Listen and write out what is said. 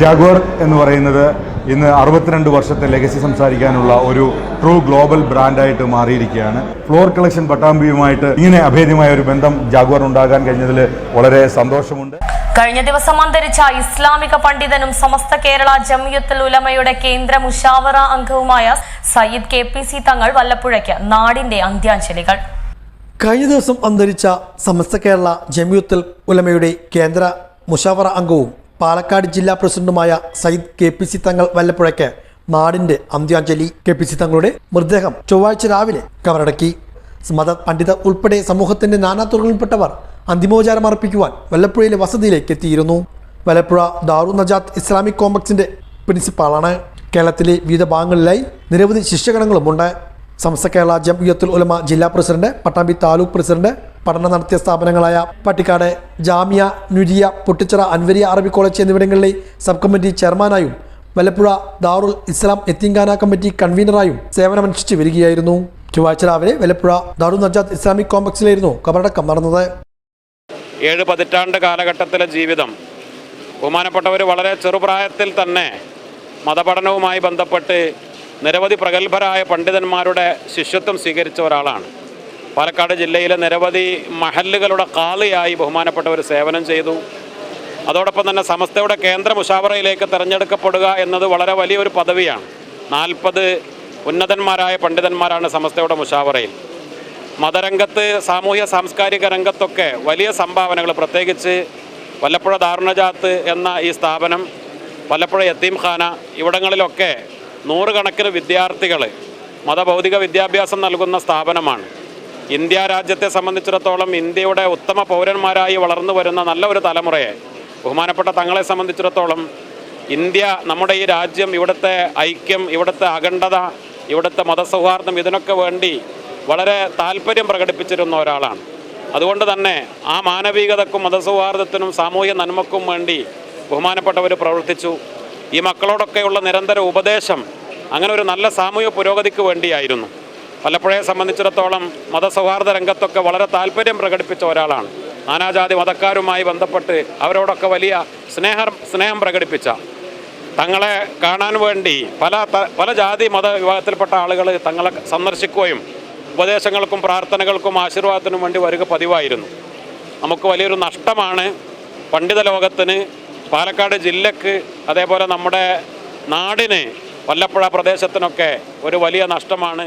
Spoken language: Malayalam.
ജാഗ്വർ എന്ന് പറയുന്നത് ഇന്ന് അറുപത്തിരണ്ട് വർഷത്തെ ലെഗസി സംസാരിക്കാനുള്ള ഒരു ട്രൂ ഗ്ലോബൽ ബ്രാൻഡായിട്ട് മാറിയിരിക്കുകയാണ്. ഫ്ലോർ കളക്ഷൻ പട്ടാമ്പിയുമായിട്ട് ഇങ്ങനെ അഭേദ്യമായ ഒരു ബന്ധം ജാഗ്വർ ഉണ്ടാകാൻ കഴിഞ്ഞതിൽ വളരെ സന്തോഷമുണ്ട്. കഴിഞ്ഞ ദിവസം അന്തരിച്ച ഇസ്ലാമിക പണ്ഡിതനും സമസ്ത കേരള ജമിയത്തുൽ ഉലമയുടെ കേന്ദ്ര മുഷാവറ അംഗവുമായ സയ്യിദ് കെ പി സി തങ്ങൾ വല്ലപ്പുഴയ്ക്ക് നാടിന്റെ അന്ത്യാഞ്ജലികൾ. കഴിഞ്ഞ ദിവസം അന്തരിച്ച സമസ്ത കേരള ജമിയുത്തുൽ ഉലമയുടെ കേന്ദ്ര മുഷാവറ അംഗവും പാലക്കാട് ജില്ലാ പ്രസിഡന്റുമായ സയ്യിദ് കെ പി സി തങ്ങൾ വല്ലപ്പുഴയ്ക്ക് നാടിന്റെ അന്ത്യാഞ്ജലി. കെ പി സി തങ്ങളുടെ മൃതദേഹം ചൊവ്വാഴ്ച രാവിലെ കവറടക്കി മത പണ്ഡിതർ ഉൾപ്പെടെ സമൂഹത്തിന്റെ നാനാതുറകളിൽപ്പെട്ടവർ അന്തിമോപചാരം അർപ്പിക്കുവാൻ വല്ലപ്പുഴയിലെ വസതിയിലേക്ക് എത്തിയിരുന്നു. വല്ലപ്പുഴ ദാറു നജാത്ത് ഇസ്ലാമിക് കോംപ്ലക്സിന്റെ പ്രിൻസിപ്പാളാണ്. കേരളത്തിലെ വിവിധ ഭാഗങ്ങളിലായി നിരവധി ശിഷ്യഗണങ്ങളുമുണ്ട് സംസ്ഥ കേരള ജംഇയ്യത്തുൽ ഉലമ ജില്ലാ പ്രസിഡന്റ് പട്ടാമ്പി താലൂക്ക് പ്രസിഡന്റ് പഠനം നടത്തിയ സ്ഥാപനങ്ങളായ പട്ടിക്കാട് ജാമിയ നുരിയ പൊട്ടിച്ചിറ അൻവരിയ അറബി കോളേജ് എന്നിവിടങ്ങളിലെ സബ് കമ്മിറ്റി ചെയർമാനായും വല്ലപ്പുഴ ദാറുൽ ഇസ്ലാം എത്തിങ്കാന കമ്മിറ്റി കൺവീനറായും സേവനമനുഷ്ഠിച്ച് വരികയായിരുന്നു. ചൊവ്വാഴ്ച രാവിലെ വല്ലപ്പുഴ ദാറുൽ നജാദ് ഇസ്ലാമിക് കോംപ്ലക്സിലായിരുന്നു കബറടക്കം നടന്നത്. ഏഴ് പതിറ്റാണ്ട് കാലഘട്ടത്തിലെ ജീവിതം ബഹുമാനപ്പെട്ടവർ വളരെ ചെറുപ്രായത്തിൽ തന്നെ മതപഠനവുമായി ബന്ധപ്പെട്ട് നിരവധി പ്രഗത്ഭരായ പണ്ഡിതന്മാരുടെ ശിഷ്യത്വം സ്വീകരിച്ച ഒരാളാണ്. പാലക്കാട് ജില്ലയിലെ നിരവധി മഹല്ലുകളുടെ കാളിയായി ബഹുമാനപ്പെട്ടവർ സേവനം ചെയ്തു. അതോടൊപ്പം തന്നെ സമസ്തയുടെ കേന്ദ്ര മുഷാവറയിലേക്ക് തിരഞ്ഞെടുക്കപ്പെടുക എന്നത് വളരെ വലിയൊരു പദവിയാണ്. നാൽപ്പത് ഉന്നതന്മാരായ പണ്ഡിതന്മാരാണ് സമസ്തയുടെ മുഷാവറയിൽ. മതരംഗത്ത് സാമൂഹ്യ സാംസ്കാരിക രംഗത്തൊക്കെ വലിയ സംഭാവനകൾ പ്രത്യേകിച്ച് വല്ലപ്പുഴ ദാരുണജാത്ത് എന്ന ഈ സ്ഥാപനം വല്ലപ്പുഴ യത്തീംഖാന ഇവിടങ്ങളിലൊക്കെ നൂറുകണക്കിന് വിദ്യാർത്ഥികൾ മതഭൗതിക വിദ്യാഭ്യാസം നൽകുന്ന സ്ഥാപനമാണ്. ഇന്ത്യ രാജ്യത്തെ സംബന്ധിച്ചിടത്തോളം ഇന്ത്യയുടെ ഉത്തമ പൗരന്മാരായി വളർന്നു വരുന്ന നല്ല ഒരു തലമുറയെ ബഹുമാനപ്പെട്ട തങ്ങളെ സംബന്ധിച്ചിടത്തോളം ഇന്ത്യ നമ്മുടെ ഈ രാജ്യം ഇവിടുത്തെ ഐക്യം ഇവിടുത്തെ അഖണ്ഡത ഇവിടുത്തെ മതസൗഹാർദ്ദം ഇതിനൊക്കെ വേണ്ടി വളരെ താല്പര്യം പ്രകടിപ്പിച്ചിരുന്ന ഒരാളാണ്. അതുകൊണ്ട് തന്നെ ആ മാനവികതക്കും മതസൗഹാർദ്ദത്തിനും സാമൂഹ്യ നന്മക്കും വേണ്ടി ബഹുമാനപ്പെട്ടവർ പ്രവർത്തിച്ചു. ഈ മക്കളോടൊക്കെയുള്ള നിരന്തര ഉപദേശം അങ്ങനെ ഒരു നല്ല സാമൂഹ്യ പുരോഗതിക്ക് വേണ്ടിയായിരുന്നു. വല്ലപ്പുഴയെ സംബന്ധിച്ചിടത്തോളം മതസൗഹാർദ്ദ രംഗത്തൊക്കെ വളരെ താല്പര്യം പ്രകടിപ്പിച്ച ഒരാളാണ്. നാനാജാതി മതക്കാരുമായി ബന്ധപ്പെട്ട് അവരോടൊക്കെ വലിയ സ്നേഹം സ്നേഹം പ്രകടിപ്പിച്ച. തങ്ങളെ കാണാൻ വേണ്ടി പല പല ജാതി മത വിഭാഗത്തിൽപ്പെട്ട ആളുകൾ തങ്ങളെ സന്ദർശിക്കുകയും ഉപദേശങ്ങൾക്കും പ്രാർത്ഥനകൾക്കും ആശീർവാദത്തിനും വേണ്ടി വരിക പതിവായിരുന്നു. നമുക്ക് വലിയൊരു നഷ്ടമാണ് പണ്ഡിത ലോകത്തിന് പാലക്കാട് ജില്ലക്ക് അതേപോലെ നമ്മുടെ നാടിന് വല്ലപ്പുഴ പ്രദേശത്തിനൊക്കെ ഒരു വലിയ നഷ്ടമാണ്.